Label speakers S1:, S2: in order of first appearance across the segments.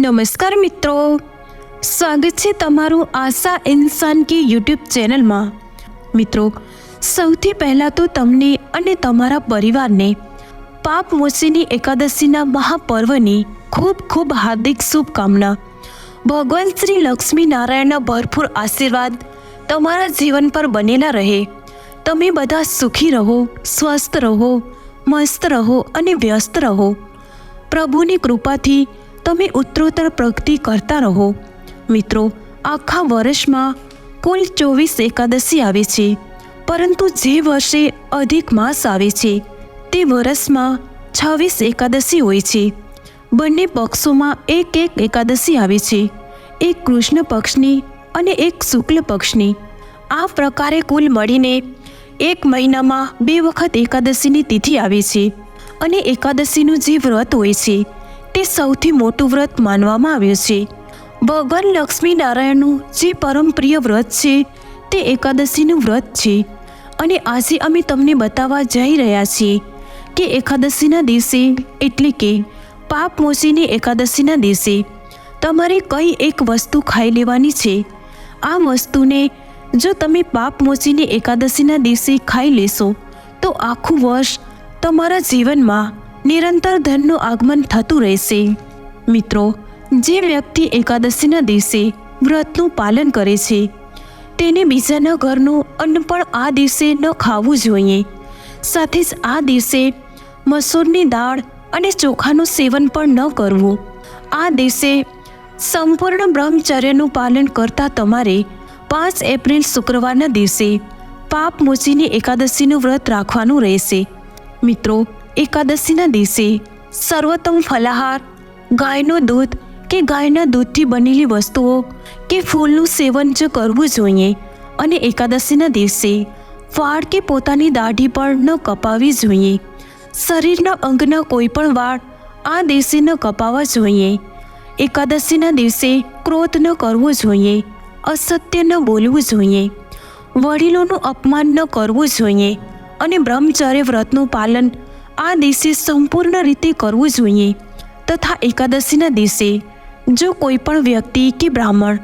S1: નમસ્કાર મિત્રો. સ્વાગત છે તમારું આશા ઇન્સાન કે યુટ્યુબ ચેનલમાં. મિત્રો, સૌથી પહેલાં તો તમને અને તમારા પરિવારને પાપ મોચીની એકાદશીના મહાપર્વની ખૂબ ખૂબ હાર્દિક શુભકામના. ભગવાન શ્રી લક્ષ્મી નારાયણના ભરપૂર આશીર્વાદ તમારા જીવન પર બનેલા રહે. તમે બધા સુખી રહો, સ્વસ્થ રહો, મસ્ત રહો અને વ્યસ્ત રહો. પ્રભુની કૃપાથી તમે ઉત્તરોત્તર પ્રગતિ કરતા રહો. મિત્રો, આખા વર્ષમાં કુલ ચોવીસ એકાદશી આવે છે, પરંતુ જે વર્ષે અધિક માસ આવે છે, તે વર્ષમાં છવ્વીસ એકાદશી હોય છે. બંને પક્ષોમાં એક એક એકાદશી આવે છે, એક કૃષ્ણ પક્ષની અને એક શુક્લ પક્ષની. આ પ્રકારે કુલ મળીને એક મહિનામાં બે વખત એકાદશીની તિથિ આવે છે અને એકાદશીનું જે વ્રત હોય છે તે સૌથી મોટું વ્રત માનવામાં આવ્યું છે. ભગવાન લક્ષ્મી નારાયણનું જે પરમ પ્રિય વ્રત છે, તે એકાદશીનું વ્રત છે. અને આજે અમે તમને બતાવવા જઈ રહ્યા છીએ કે એકાદશીના દિવસે એટલે કે પાપ મોચીની એકાદશીના દિવસે તમારે કઈ એક વસ્તુ ખાઈ લેવાની છે? આ વસ્તુને જો તમે પાપ મોચીની એકાદશીના દિવસે ખાઈ લેશો, તો આખું વર્ષ તમારા જીવનમાં નિરંતર ધનનું આગમન થતું રહેશે. મિત્રો, જે વ્યક્તિ એકાદશીના દિવસે વ્રતનું પાલન કરે છે, તેને બીજાના ઘરનું અન્ન પણ આ દિવસે ન ખાવું જોઈએ. સાથે જ આ દિવસે મસૂરની દાળ અને ચોખાનું સેવન પણ ન કરવું. આ દિવસે સંપૂર્ણ બ્રહ્મચર્યનું પાલન કરતા તમારે પાંચ એપ્રિલ શુક્રવારના દિવસે પાપ મોચીની એકાદશીનું વ્રત રાખવાનું રહેશે. મિત્રો એકાદશીના દિવસે સર્વોત્તમ ફલાહાર, ગાયનું દૂધ કે ગાયના દૂધથી બનેલી વસ્તુઓ કે ફૂલનું સેવન જ કરવું જોઈએ અને એકાદશીના દિવસે વાળ કે પોતાની દાઢી પણ ન કપાવી જોઈએ. શરીરના અંગના કોઈ પણ વાળ આ દિવસે ન કપાવવા જોઈએ. એકાદશીના દિવસે ક્રોધ ન કરવો જોઈએ, અસત્ય ન બોલવું જોઈએ, વડીલોનું અપમાન ન કરવું જોઈએ અને બ્રહ્મચર્ય વ્રતનું પાલન આ દિવસે સંપૂર્ણ રીતે કરવું જોઈએ તથા એકાદશીના દિવસે જો કોઈ પણ વ્યક્તિ કે બ્રાહ્મણ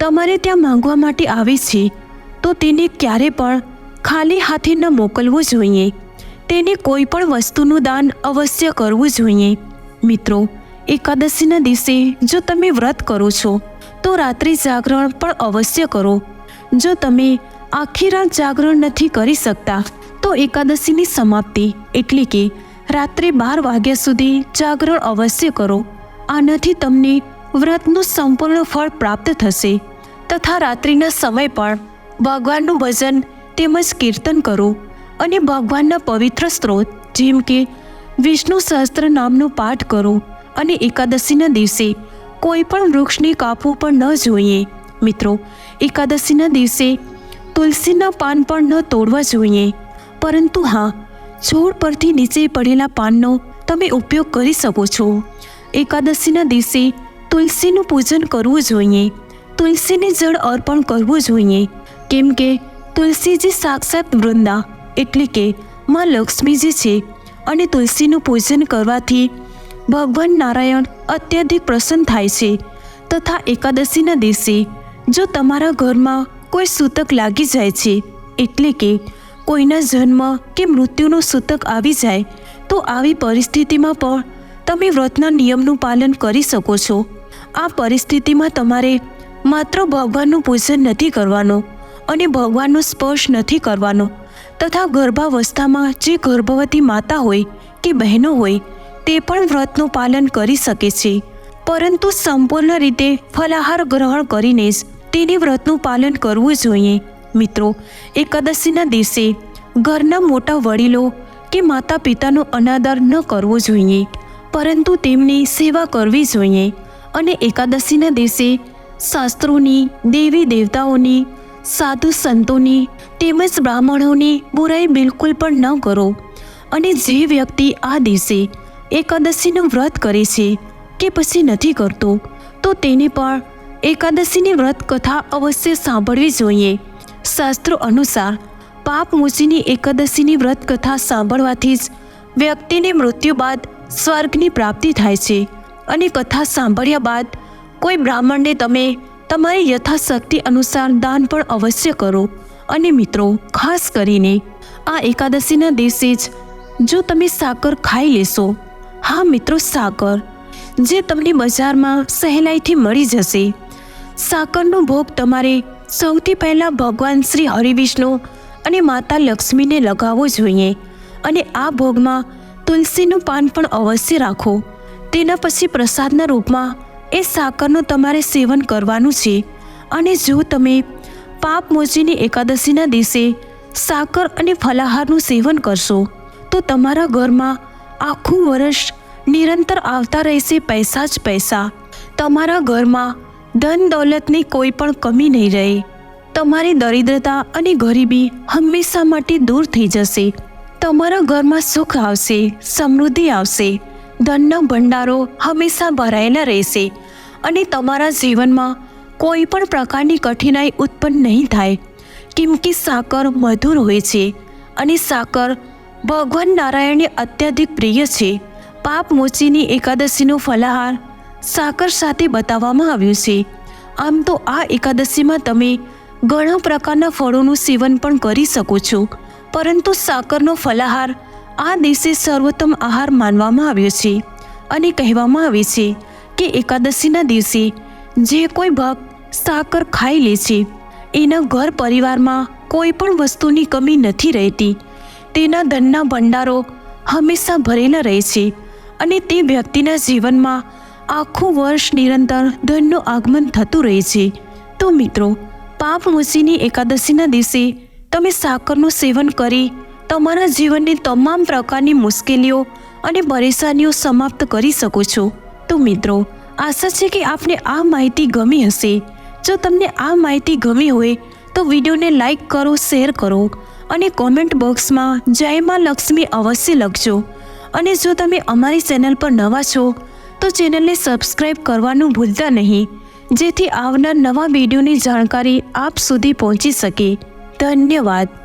S1: તમારે ત્યાં માંગવા માટે આવે છે, તો તેને ક્યારે પણ ખાલી હાથે ન મોકલવું જોઈએ. તેને કોઈ પણ વસ્તુનું દાન અવશ્ય કરવું જોઈએ. મિત્રો, એકાદશીના દિવસે જો તમે વ્રત કરો છો, તો રાત્રિ જાગરણ પણ અવશ્ય કરો. જો તમે આખી રાત જાગરણ નથી કરી શકતા તો એકાદશીની સમાપ્તિ એટલે કે રાત્રે બાર વાગ્યા સુધી જાગરણ અવશ્ય કરો. આનાથી તમને વ્રતનું સંપૂર્ણ ફળ પ્રાપ્ત થશે. તથા રાત્રિના સમય પણ ભગવાનનું ભજન તેમજ કીર્તન કરો અને ભગવાનના પવિત્ર સ્ત્રોત જેમ કે વિષ્ણુ સહસ્ત્ર નામનો પાઠ કરો અને એકાદશીના દિવસે કોઈ પણ વૃક્ષને કાપવું પણ ન જોઈએ. મિત્રો, એકાદશીના દિવસે તુલસીના પાન પણ ન તોડવા જોઈએ. પરંતુ હા, છોડ પરથી નીચે પડેલા પાનનો તમે ઉપયોગ કરી શકો છો. એકાદશીના દિવસે તુલસીનું પૂજન કરવું જોઈએ. તુલસીને જળ અર્પણ કરવું જોઈએ. કેમ કે તુલસીજી સાક્ષાત વૃંદા, એટલે કે માં લક્ષ્મીજી છે, અને તુલસીનું પૂજન કરવાથી ભગવાન નારાયણ અત્યધિક પ્રસન્ન થાય છે. તથા એકાદશીના દિવસે જો તમારા ઘરમાં કોઈ સૂતક લાગી જાય છે, એટલે કે કોઈના જન્મ કે મૃત્યુનું સૂતક આવી જાય, તો આવી પરિસ્થિતિમાં પણ તમે વ્રતના નિયમનું પાલન કરી શકો છો. આ પરિસ્થિતિમાં તમારે માત્ર ભગવાનનું પૂજન નથી કરવાનું અને ભગવાનનો સ્પર્શ નથી કરવાનો. તથા ગર્ભાવસ્થામાં જે ગર્ભવતી માતા હોય કે બહેનો હોય, તે પણ વ્રતનું પાલન કરી શકે છે. પરંતુ સંપૂર્ણ રીતે ફલાહાર ગ્રહણ કરીને જ તેને વ્રતનું પાલન કરવું જોઈએ. મિત્રો, એકાદશીના દિવસે ઘરના મોટા વડીલો કે માતા પિતાનો અનાદર ન કરવો જોઈએ, પરંતુ તેમની સેવા કરવી જોઈએ અને એકાદશીના દિવસે શાસ્ત્રોની, દેવી દેવતાઓની, સાધુ સંતોની તેમજ બ્રાહ્મણોની બુરાઈ બિલકુલ પણ ન કરો. અને જે વ્યક્તિ આ દિવસે એકાદશીનું વ્રત કરે છે કે પછી નથી કરતો, તો તેને પણ એકાદશીની વ્રત કથા અવશ્ય સાંભળવી જોઈએ. શાસ્ત્રો અનુસાર, પાપ મોચીની એકાદશીની વ્રત કથા સાંભળવાથી જ વ્યક્તિને મૃત્યુ બાદ સ્વર્ગની પ્રાપ્તિ થાય છે અને કથા સાંભળ્યા બાદ કોઈ બ્રાહ્મણને તમે તમારી યથાશક્તિ અનુસાર દાન પણ અવશ્ય કરો. અને મિત્રો, ખાસ કરીને આ એકાદશીના દિવસે જ જો તમે સાકર ખાઈ લેશો, હા મિત્રો, સાકર, જે તમને બજારમાં સહેલાઈથી મળી જશે. સાકરનો ભોગ તમારે સૌથી પહેલાં ભગવાન શ્રી હરિવિષ્ણુ અને માતા લક્ષ્મીને લગાવવો જોઈએ અને આ ભોગમાં તુલસીનું પાન પણ અવશ્ય રાખો. તેના પછી પ્રસાદના રૂપમાં એ સાકરનું તમારે સેવન કરવાનું છે અને જો તમે પાપ મોચીની એકાદશીના દિવસે સાકર અને ફલાહારનું સેવન કરશો, તો તમારા ઘરમાં આખું વર્ષ નિરંતર આવતા રહેશે પૈસા જ પૈસા. તમારા ઘરમાં ધન દોલતની કોઈ પણ કમી નહીં રહે. તમારી દરિદ્રતા અને ગરીબી હંમેશા માટે દૂર થઈ જશે. તમારા ઘરમાં સુખ આવશે, સમૃદ્ધિ આવશે. ધનનો ભંડારો હંમેશા ભરાયેલા રહેશે અને તમારા જીવનમાં કોઈ પણ પ્રકારની કઠિનાઈ ઉત્પન્ન નહીં થાય. કેમ કે સાકર મધુર હોય છે અને સાકર ભગવાન નારાયણને અત્યધિક પ્રિય છે. પાપ મોચીની એકાદશીનો ફલાહાર સાકર સાથે બતાવવામાં આવ્યું છે. આમ તો આ એકાદશીમાં તમે ઘણા પ્રકારના ફળોનું સેવન પણ કરી શકો છો. પરંતુ સાકરનો ફલાહાર આ દિવસે સર્વોત્તમ આહાર માનવામાં આવ્યો છે અને કહેવામાં આવે છે કે એકાદશીના દિવસે જે કોઈ ભક્ત સાકર ખાઈ લે છે, એના ઘર પરિવારમાં કોઈ પણ વસ્તુની કમી નથી રહેતી. તેના ધનના ભંડારો હંમેશા ભરેલા રહે છે અને તે વ્યક્તિના જીવનમાં આખું વર્ષ નિરંતર ધનનું આગમન થતું રહે છે. તો મિત્રો, પાપ મુસીની એકાદશીના દિવસે તમે સાકરનું સેવન કરી તમારા જીવનની તમામ પ્રકારની મુશ્કેલીઓ અને પરેશાનીઓ સમાપ્ત કરી શકો છો. તો મિત્રો, આશા છે કે આપને આ માહિતી ગમી હશે. જો તમને આ માહિતી ગમી હોય તો વિડીયોને લાઈક કરો, શેર કરો અને કોમેન્ટ બોક્સમાં જય માં લક્ષ્મી અવશ્ય લખજો. અને જો તમે અમારી ચેનલ પર નવા છો તો ચેનલને સબસ્ક્રાઈબ કરવાનું ભૂલતા નહીં, જેથી આવનાર નવા વિડીયોની જાણકારી આપ સુધી પહોંચી શકે. ધન્યવાદ.